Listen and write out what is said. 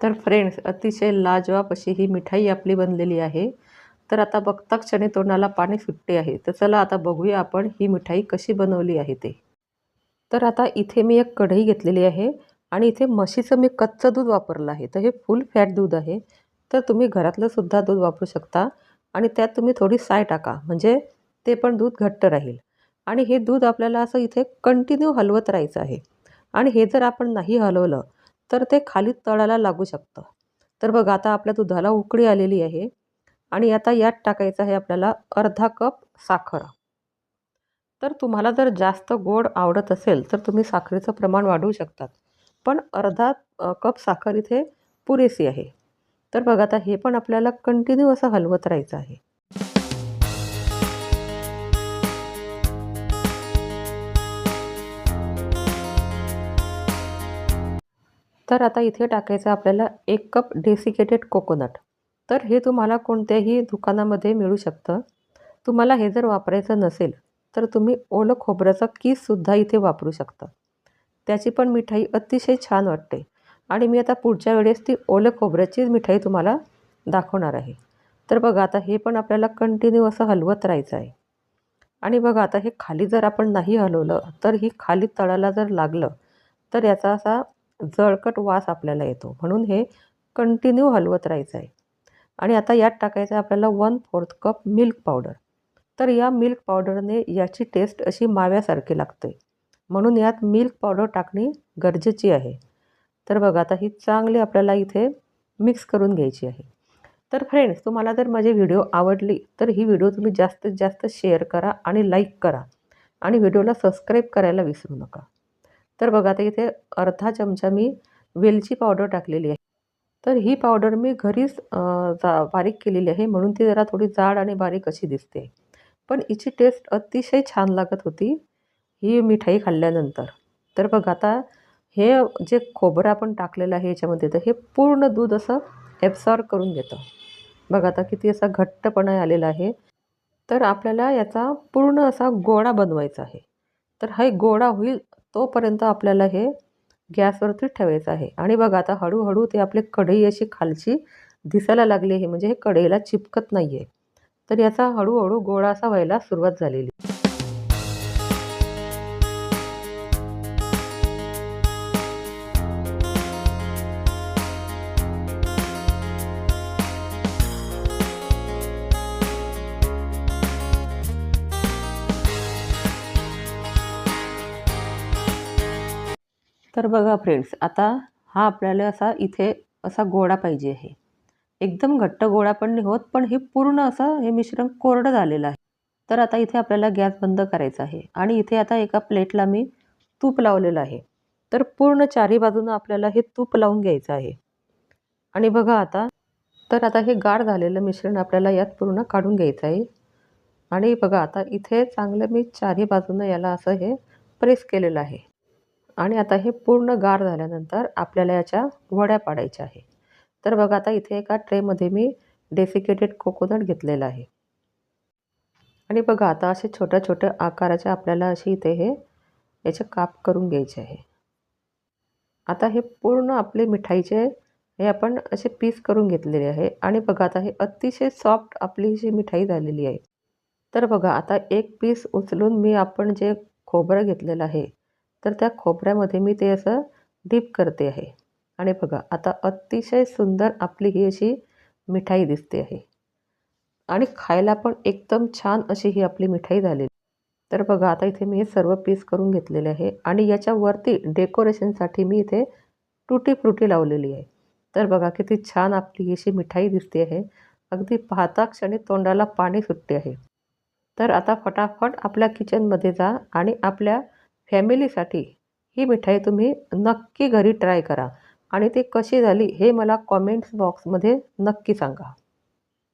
तर फ्रेंड्स अतिशय लाजवाब अशी ही मिठाई आपली बनलेली आहे. तर आता बघता क्षणी तोंडाला पाणी सुटते आहे. तर चला आता बघूया आपण ही मिठाई कशी बनवली आहे ते. तर आता इथे मी एक कढई घेतलेली आहे आणि इथे म्हशीचं मी कच्चं दूध वापरलं आहे. तर हे फुल फॅट दूध आहे. तर तुम्ही घरातलं सुद्धा दूध वापरू शकता आणि त्यात तुम्ही थोडी साय टाका म्हणजे ते पण दूध घट्ट राहील. आणि हे दूध आपल्याला असं इथे कंटिन्यू हलवत राहायचं आहे. आणि हे जर आपण नाही हलवलं तर ते खाली तळाला लागू शकतं. तर बघा आता आपल्या दुधाला उकळी आलेली आहे आणि आता यात टाकायचं आहे आपल्याला अर्धा कप साखर. तर तुम्हाला जर जास्त गोड आवडत असेल तर तुम्ही साखरेचं प्रमाण वाढवू शकतात. पण अर्धा कप साखर इथे पुरेसी आहे. तर बघा आता हे पण आपल्याला कंटिन्यू असं हलवत राहायचं आहे. तर आता इथे टाकायचं आपल्याला एक कप डेसिकेटेड कोकोनट तर हे तुम्हाला कोणत्याही दुकानामध्ये मिळू शकतं. तुम्हाला हे जर वापरायचं नसेल तर तुम्ही ओलं खोबऱ्याचा कीससुद्धा इथे वापरू शकता. त्याची पण मिठाई अतिशय छान वाटते. आणि मी आता पुढच्या वेळेस ती ओलं खोबऱ्याचीच मिठाई तुम्हाला दाखवणार आहे. तर बघा आता हे पण आपल्याला कंटिन्यू असं हलवत राहायचं आहे. आणि बघा आता हे खाली जर आपण नाही हलवलं तर ही खाली तळाला जर लागलं तर याचा असा जळकट वास आपल्याला येतो. म्हणून हे कंटिन्यू हलवत राहायचं आहे आणि आता यात टाकायचं आहे आपल्याला one fourth cup milk powder तर या मिल्क पावडरने याची टेस्ट अशी माव्यासारखी लागते. म्हणून यात मिल्क पावडर टाकणे गरजेची आहे. तर बघा आता ही चांगली आपल्याला इथे मिक्स करून घ्यायची आहे. तर फ्रेंड्स तुम्हाला जर माझी व्हिडिओ आवडली तर ही व्हिडिओ तुम्ही जास्तीत जास्त शेअर करा आणि लाईक करा. आणि व्हिडिओला सबस्क्राईब करायला विसरू नका. तर बघा आता इथे अर्धा चमचा मी वेलची पावडर टाकलेली आहे. तर ही पावडर मी घरीच जा बारीक केलेली आहे. म्हणून ती जरा थोडी जाड आणि बारीक अशी दिसते. पण हिची टेस्ट अतिशय छान लागत होती ही मिठाई खाल्ल्यानंतर. तर बघा आता हे जे खोबरं आपण टाकलेलं आहे याच्यामध्ये तर हे पूर्ण दूध असं ॲब्सॉर्ब करून घेतं. बघा आता किती असा घट्टपणा आलेला आहे. तर आपल्याला याचा पूर्ण असा गोळा बनवायचा आहे. तर हा गोळा होईल तोपर्यंत आपल्याला हे गॅसवरती ठेवायचं आहे. आणि बघा आता हळूहळू ते आपले कढई अशी खालची दिसायला लागली आहे. म्हणजे हे कढईला चिपकत नाही आहे तर याचा हळूहळू गोळा असा व्हायला सुरुवात झालेली. तर बघा फ्रेंड्स आता हा आपल्याला असा इथे असा गोळा पाहिजे आहे. एकदम घट्ट गोळा पण नाही होत पण हे पूर्ण असं हे मिश्रण कोरडं झालेलं आहे. तर आता इथे आपल्याला गॅस बंद करायचा आहे आणि इथे आता एका प्लेटला मी तूप लावलेलं आहे. तर पूर्ण चारी बाजूनं आपल्याला हे तूप लावून घ्यायचं आहे. आणि बघा आता तर आता हे गाढ झालेलं मिश्रण आपल्याला यात पूर्ण काढून घ्यायचं आहे. आणि बघा आता इथे चांगलं मी चारही बाजूनं याला असं हे प्रेस केलेलं आहे. आणि आता हे पूर्ण गार झाल्यानंतर आपल्याला याच्या वड्या पाडायच्या आहे. तर बघा आता इथे एका ट्रेमध्ये मी डेसिकेटेड कोकोनट घेतलेलं आहे. आणि बघा आता असे छोट्या छोट्या आकाराचे आपल्याला असे इथे हे याचे काप करून घ्यायचे आहे. आता हे पूर्ण आपले मिठाईचे हे आपण असे पीस करून घेतलेले आहे. आणि बघा आता हे अतिशय सॉफ्ट आपली जी मिठाई झालेली आहे. तर बघा आता एक पीस उचलून मी आपण जे खोबरं घेतलेलं आहे तर त्या खोबऱ्यामध्ये मी ते असं डीप करते आहे. आणि बघा आता अतिशय सुंदर आपली ही अशी मिठाई दिसते आहे. आणि खायला पण एकदम छान अशी ही आपली मिठाई झालेली. तर बघा आता इथे मी हे सर्व पीस करून घेतलेले आहे. आणि याच्यावरती डेकोरेशनसाठी मी इथे टुटी फ्रुटी लावलेली आहे. तर बघा किती छान आपली अशी मिठाई दिसते आहे. अगदी पाहता क्षणी तोंडाला पाणी सुटते आहे. तर आता फटाफट आपल्या किचनमध्ये जा आणि आपल्या फॅमिलीसाठी ही मिठाई तुम्ही नक्की घरी ट्राय करा. आणि ती कशी झाली हे मला कॉमेंट्स बॉक्समध्ये नक्की सांगा.